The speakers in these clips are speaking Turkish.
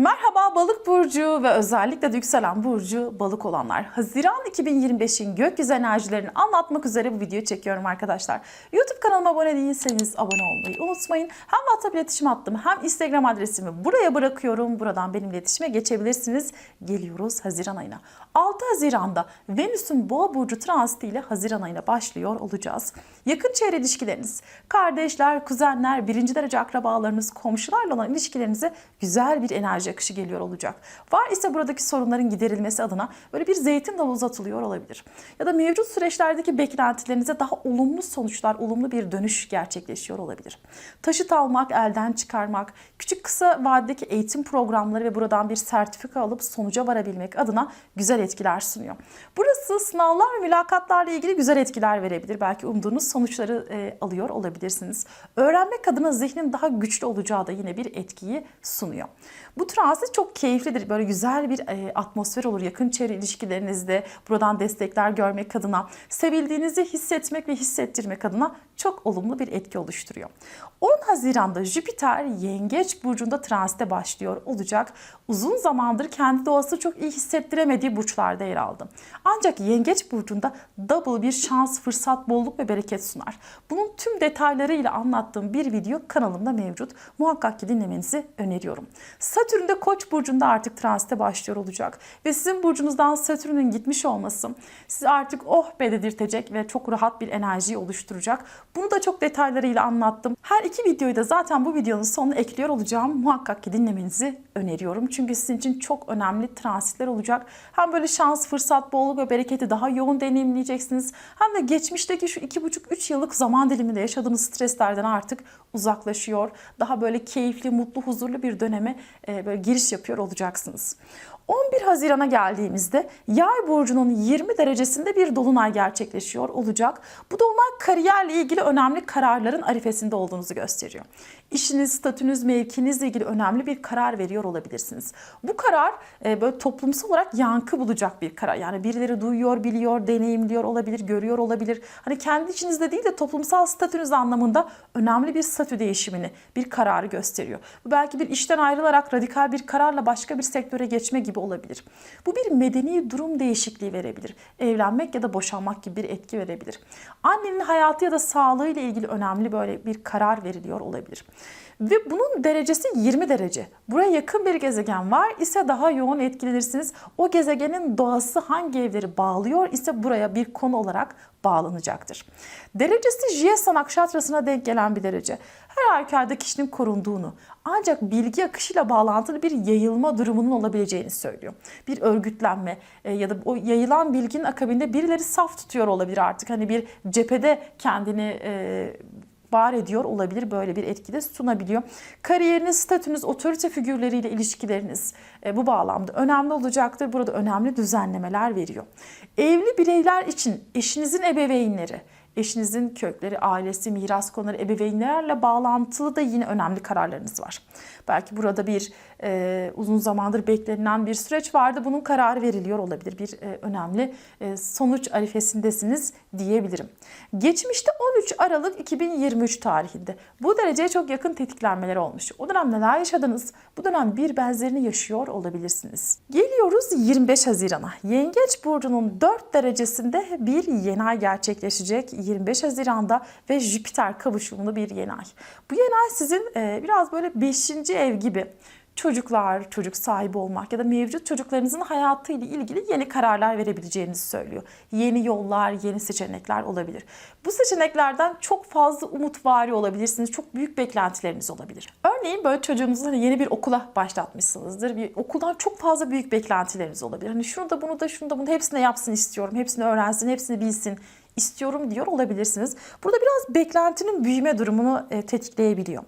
Merhaba balık burcu ve özellikle de yükselen burcu balık olanlar. Haziran 2025'in gökyüzü enerjilerini anlatmak üzere bu videoyu çekiyorum arkadaşlar. YouTube kanalıma abone değilseniz abone olmayı unutmayın. Hem WhatsApp iletişim hattımı hem Instagram adresimi buraya bırakıyorum. Buradan benimle iletişime geçebilirsiniz. Geliyoruz Haziran ayına. 6 Haziran'da Venüs'ün boğa burcu transiti ile Haziran ayına başlıyor olacağız. Yakın çevre ilişkileriniz, kardeşler, kuzenler, birinci derece akrabalarınız, komşularla olan ilişkilerinize güzel bir enerji akışı geliyor olacak. Var ise buradaki sorunların giderilmesi adına böyle bir zeytin dalı uzatılıyor olabilir. Ya da mevcut süreçlerdeki beklentilerinize daha olumlu sonuçlar, olumlu bir dönüş gerçekleşiyor olabilir. Taşıt almak, elden çıkarmak, küçük kısa vadedeki eğitim programları ve buradan bir sertifika alıp sonuca varabilmek adına güzel etkiler sunuyor. Burası sınavlar mülakatlarla ilgili güzel etkiler verebilir. Belki umduğunuz sonuçları e, alıyor olabilirsiniz. Öğrenmek adına zihnin daha güçlü olacağı da yine bir etkiyi sunuyor. Bu transit çok keyiflidir. Böyle güzel bir e, atmosfer olur yakın çevre ilişkilerinizde. Buradan destekler görmek adına, sevildiğinizi hissetmek ve hissettirmek adına çok olumlu bir etki oluşturuyor. 10 Haziran'da Jüpiter Yengeç burcunda transite başlıyor olacak. Uzun zamandır kendi doğası çok iyi hissettiremediği burçlarda yer aldı. Ancak Yengeç burcunda double bir şans, fırsat, bolluk ve bereket sunar. Bunun tüm detaylarıyla anlattığım bir video kanalımda mevcut. Muhakkak ki dinlemenizi öneriyorum. Satürn de Koç burcunda artık transite başlıyor olacak ve sizin burcunuzdan Satürn'ün gitmiş olması sizi artık oh be dedirtecek ve çok rahat bir enerjiyi oluşturacak. Bunu da çok detaylarıyla anlattım. Her iki videoyu da zaten bu videonun sonuna ekliyor olacağım. Muhakkak ki dinlemenizi öneriyorum. Çünkü sizin için çok önemli transitler olacak. Hem böyle şans, fırsat, bolluk ve bereketi daha yoğun deneyimleyeceksiniz. Hem de geçmişteki şu iki buçuk üç yıllık zaman diliminde yaşadığınız streslerden artık uzaklaşıyor. Daha böyle keyifli, mutlu, huzurlu bir döneme e, böyle giriş yapıyor olacaksınız. 11 Haziran'a geldiğimizde Yay burcunun 20 derecesinde bir dolunay gerçekleşiyor olacak. Bu dolunay kariyerle ilgili önemli kararların arifesinde olduğunuzu gösteriyor. İşiniz, statünüz, mevkinizle ilgili önemli bir karar veriyor olabilirsiniz. Bu karar e, böyle toplumsal olarak yankı bulacak bir karar. Yani birileri duyuyor, biliyor, deneyimliyor olabilir, görüyor olabilir. Hani kendi içinizde değil de toplumsal statünüz anlamında önemli bir statü değişimini, bir kararı gösteriyor. Bu belki bir işten ayrılarak radikal bir kararla başka bir sektöre geçme gibi olabilir. Bu bir medeni durum değişikliği verebilir. Evlenmek ya da boşanmak gibi bir etki verebilir. Annenin hayatı ya da sağlığı ile ilgili önemli böyle bir karar veriliyor olabilir. Ve bunun derecesi 20 derece. Buraya yakın bir gezegen var ise daha yoğun etkilenirsiniz. O gezegenin doğası hangi evleri bağlıyor ise buraya bir konu olarak bağlanacaktır. Derecesi Jiyesa Nakşatrası'na denk gelen bir derece. Halükarda kişinin korunduğunu ancak bilgi akışıyla bağlantılı bir yayılma durumunun olabileceğini söylüyor. Bir örgütlenme e, ya da o yayılan bilginin akabinde birileri saf tutuyor olabilir artık. Hani bir cephede kendini e, var ediyor olabilir. Böyle bir etkide sunabiliyor. Kariyeriniz, statünüz, otorite figürleriyle ilişkileriniz e, bu bağlamda önemli olacaktır. Burada önemli düzenlemeler veriyor. Evli bireyler için eşinizin ebeveynleri, eşinizin kökleri, ailesi, miras konuları, ebeveynlerle bağlantılı da yine önemli kararlarınız var. Belki burada bir e, uzun zamandır beklenilen bir süreç vardı. Bunun kararı veriliyor olabilir. Bir e, önemli e, sonuç arifesindesiniz diyebilirim. Geçmişte 13 Aralık 2023 tarihinde bu dereceye çok yakın tetiklenmeler olmuş. O dönem neler yaşadınız? Bu dönem bir benzerini yaşıyor olabilirsiniz. Geliyoruz 25 Haziran'a. Yengeç burcunun 4 derecesinde bir yeni ay gerçekleşecek 25 Haziran'da ve Jüpiter kavuşumlu bir yeni ay. Bu yeni ay sizin e, biraz böyle 5. ev gibi çocuklar, çocuk sahibi olmak ya da mevcut çocuklarınızın hayatıyla ilgili yeni kararlar verebileceğinizi söylüyor. Yeni yollar, yeni seçenekler olabilir. Bu seçeneklerden çok fazla umutvari olabilirsiniz. Çok büyük beklentileriniz olabilir. Örneğin böyle çocuğunuzu hani yeni bir okula başlatmışsınızdır. Bir okuldan çok fazla büyük beklentileriniz olabilir. Hani şunu da bunu da şunu da bunu hepsini yapsın istiyorum. Hepsini öğrensin, hepsini bilsin istiyorum diyor olabilirsiniz. Burada biraz beklentinin büyüme durumunu e, tetikleyebiliyor.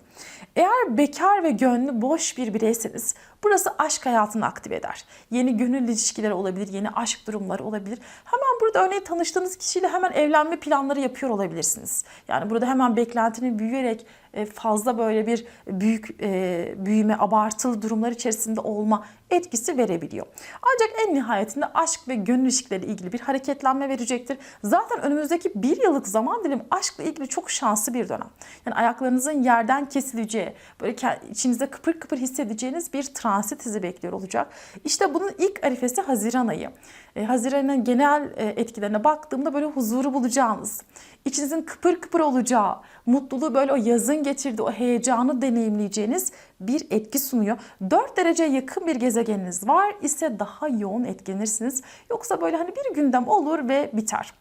Eğer bekar ve gönlü boş bir bireyseniz burası aşk hayatını aktive eder. Yeni gönül ilişkileri olabilir, yeni aşk durumları olabilir. Hemen burada örneğin tanıştığınız kişiyle hemen evlenme planları yapıyor olabilirsiniz. Yani burada hemen beklentinin büyüyerek e, fazla böyle bir büyük e, büyüme, abartılı durumlar içerisinde olma etkisi verebiliyor. Ancak en nihayetinde aşk ve gönül ilişkileri ilgili bir hareketlenme verecektir. Zaten önümüzdeki bir yıllık zaman dilimi aşkla ilgili çok şanslı bir dönem. Yani ayaklarınızın yerden kesileceği, böyle içinizde kıpır kıpır hissedeceğiniz bir trans transit sizi bekliyor olacak. İşte bunun ilk arifesi Haziran ayı. E, Haziran'ın genel e, etkilerine baktığımda böyle huzuru bulacağınız, içinizin kıpır kıpır olacağı, mutluluğu böyle o yazın getirdiği o heyecanı deneyimleyeceğiniz bir etki sunuyor. 4 dereceye yakın bir gezegeniniz var ise daha yoğun etkilenirsiniz. Yoksa böyle hani bir gündem olur ve biter.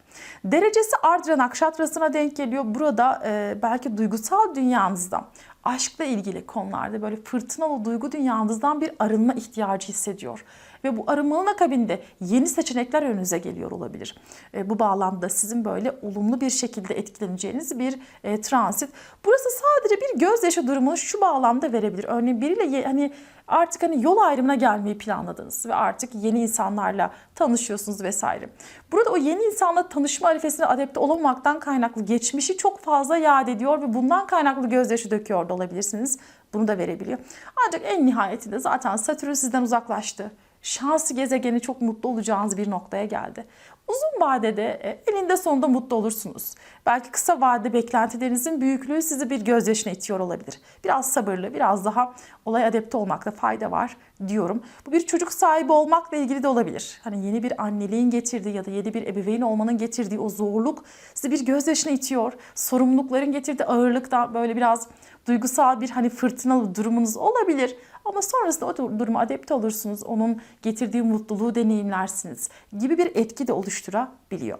Derecesi Ardra Nakşatrası'na denk geliyor. Burada e, belki duygusal dünyanızda aşkla ilgili konularda böyle fırtınalı duygu dünyanızdan bir arınma ihtiyacı hissediyor. Ve bu arınmanın akabinde yeni seçenekler önünüze geliyor olabilir. E, bu bağlamda sizin böyle olumlu bir şekilde etkileneceğiniz bir e, transit. Burası sadece bir gözyaşı durumunu şu bağlamda verebilir. Örneğin biriyle hani artık hani yol ayrımına gelmeyi planladınız ve artık yeni insanlarla tanışıyorsunuz vesaire. Burada o yeni insanla tanışma arifesine adapte olamamaktan kaynaklı geçmişi çok fazla yad ediyor ve bundan kaynaklı gözyaşı döküyor da olabilirsiniz. Bunu da verebiliyor. Ancak en nihayetinde zaten Satürn sizden uzaklaştı. Şanslı gezegeni çok mutlu olacağınız bir noktaya geldi. Uzun vadede e, elinde sonunda mutlu olursunuz. Belki kısa vadede beklentilerinizin büyüklüğü sizi bir gözyaşına itiyor olabilir. Biraz sabırlı, biraz daha olaya adapte olmakta fayda var diyorum. Bu bir çocuk sahibi olmakla ilgili de olabilir. Hani yeni bir anneliğin getirdiği ya da yeni bir ebeveyn olmanın getirdiği o zorluk sizi bir gözyaşına itiyor. Sorumlulukların getirdiği ağırlıkta böyle biraz duygusal bir hani fırtınalı durumunuz olabilir. Ama sonrasında o dur- duruma adapte olursunuz. Onun getirdiği mutluluğu deneyimlersiniz gibi bir etki de oluşturabiliyor.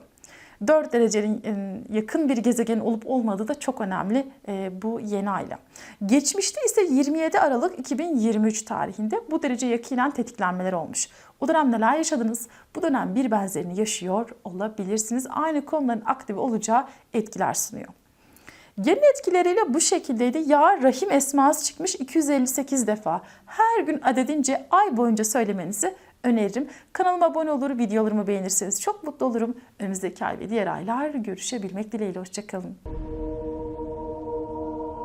4 derecenin yakın bir gezegenin olup olmadığı da çok önemli bu yeni ayla. Geçmişte ise 27 Aralık 2023 tarihinde bu derece yakinen tetiklenmeler olmuş. O dönem neler yaşadınız? Bu dönem bir benzerini yaşıyor olabilirsiniz. Aynı konuların aktif olacağı etkiler sunuyor. Genel etkileriyle bu şekildeydi. Ya rahim esması çıkmış 258 defa. Her gün adedince ay boyunca söylemenizi öneririm. Kanalıma abone olur, videolarımı beğenirseniz çok mutlu olurum. Önümüzdeki ay ve diğer aylar görüşebilmek dileğiyle. Hoşçakalın.